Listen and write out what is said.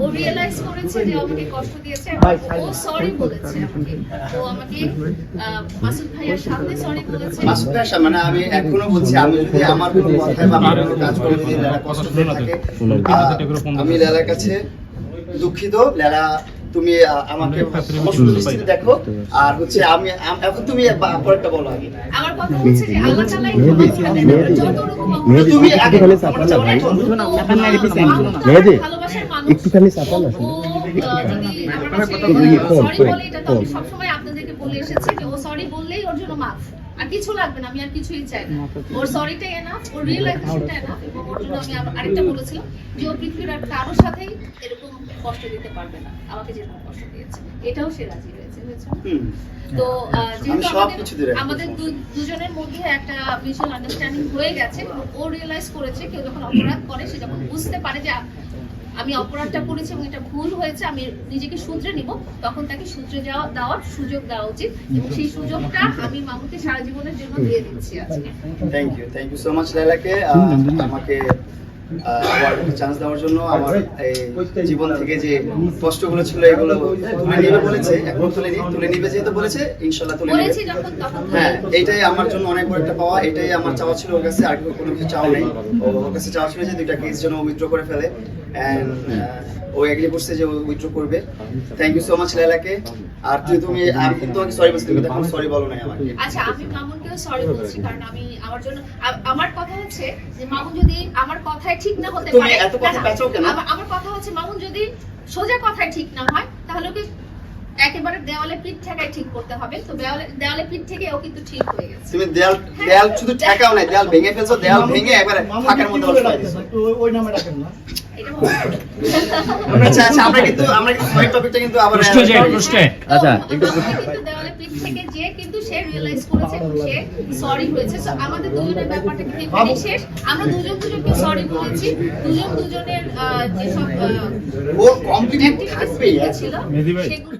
ও realise করেছে যে আমাকে কষ্ট দিয়েছে ও সরি বলেছে আমাকে। ও আমাকে মাসুদ ভাইয়ার সামনে সরি বলেছে। মাসুদ মানে আমি এখনও বলছি আমি যদি আমার কোনো কথায় বা আমার কোনো কাজ করে যদি লেলা কষ্ট দিয়ে থাকে আমি লেলার কাছে দুঃখিত। লেলা তুমি আমাকে দেখো। আর হচ্ছে আমি এখন তুমি পরেরটা বলো আগে। আমার কথা হচ্ছে যে আল্লাহ তাআলাই তুমি আগে না ভাই। ভালোবাসার মানুষ না sorry ফোন, বলে, এটা তো আমি ফোন। সবসময় আপনাদেরকে বলে এসেছি যে ও সরি বললেই ওর জন্য মাফ। আর কিছু লাগবে না আমি আর কিছুই চাই না। ওর সরিটাই এনাফ ওর এনাফ এবং ওর জন্য আমি আরেকটা বলেছিলাম যে ও পৃথিবীর আর কারোর সাথেই এরকম কষ্ট দিতে পারবে না। আমাকে যেরকম কষ্ট দিয়েছে এটাও সে রাজি হয়েছে? তো যেহেতু আমাদের- আমাদের দুজনের মধ্যে একটা মিউচুয়াল আন্ডারস্ট্যান্ডিং হয়ে গেছে ও রিয়েলাইজ করেছে কেউ যখন অপরাধ করে সে যখন বুঝতে পারে যে আমি অপরাধটা করেছি এবং এটা ভুল হয়েছে আমি নিজেকে শুধরে নিব তখন তাকে শুধরে যাওয়া দেওয়ার সুযোগ দেওয়া উচিত এবং সেই সুযোগটা আমি মামুকে সারা জীবনের জন্য দিয়ে দিচ্ছি আজকে। Thank you thank you so much লাইলাকে আহ, চান্স দেওয়ার জন্য আমার এই জীবন থেকে যে কষ্টগুলো ছিল এগুলো তুলে নিবে বলেছে এখন তুলে নিয়ে তুলে নিবে যেহেতু বলেছে ইনশাল্লাহ তুলে নিবে। হ্যাঁ এটাই আমার জন্য অনেক বড় একটা পাওয়া এটাই আমার চাওয়া ছিল ওর কাছে আর কোনো কিছু চাওয়া নেই। ওর কাছে চাওয়া ছিল যে দুইটা কেস যেন উইথড্র করে ফেলে। অ্যান্ড ও এগ্রি করছে যে ও উইথড্র করবে। থ্যাংক ইউ সো মাচ লাইলাকে আর তুই তুমি আমি তোমাকে সরি বলছি তুমি এখন সরি বলো না আমাকে। আচ্ছা আমি মামুনকেও সরি বলছি কারণ আমি আমার জন্য আমার কথা হচ্ছে যে মামুন যদি আমার কথায় ঠিক না হতে তুমি এত কথা পেঁচাও কেন? আমার- কথা হচ্ছে মামুন যদি সোজা কথায় ঠিক না হয় তাহলে ওকে একেবারে দেওয়ালে পিঠ ঠেকায় ঠিক করতে হবে। তো দেওয়ালে দেওয়ালে পিঠ থেকে ও কিন্তু ঠিক হয়ে গেছে। তুমি দেয়াল দেয়াল শুধু ঠেকাও না দেয়াল ভেঙে ফেলছো দেয়াল ভেঙে একবারে ফাঁকার মধ্যে ওই নামে ডাকেন না। আচ্ছা আচ্ছা আমরা কিন্তু আমরা টপিকটা কিন্তু আবার প্রশ্ন যাই, প্রশ্নে। তো আচ্ছা, কিন্তু থেকে যে কিন্তু সে রিয়েলাইজ করেছে এবং সে সরি হয়েছে। So, আমাদের দুজনের ব্যাপারটা কিন্তু এখানেই শেষ? আমরা দুজন দুজনকে সরি বলেছি। দুজন দুজনের যেসব ও কমপ্লিট থাকবেই। ছিল সেগুলো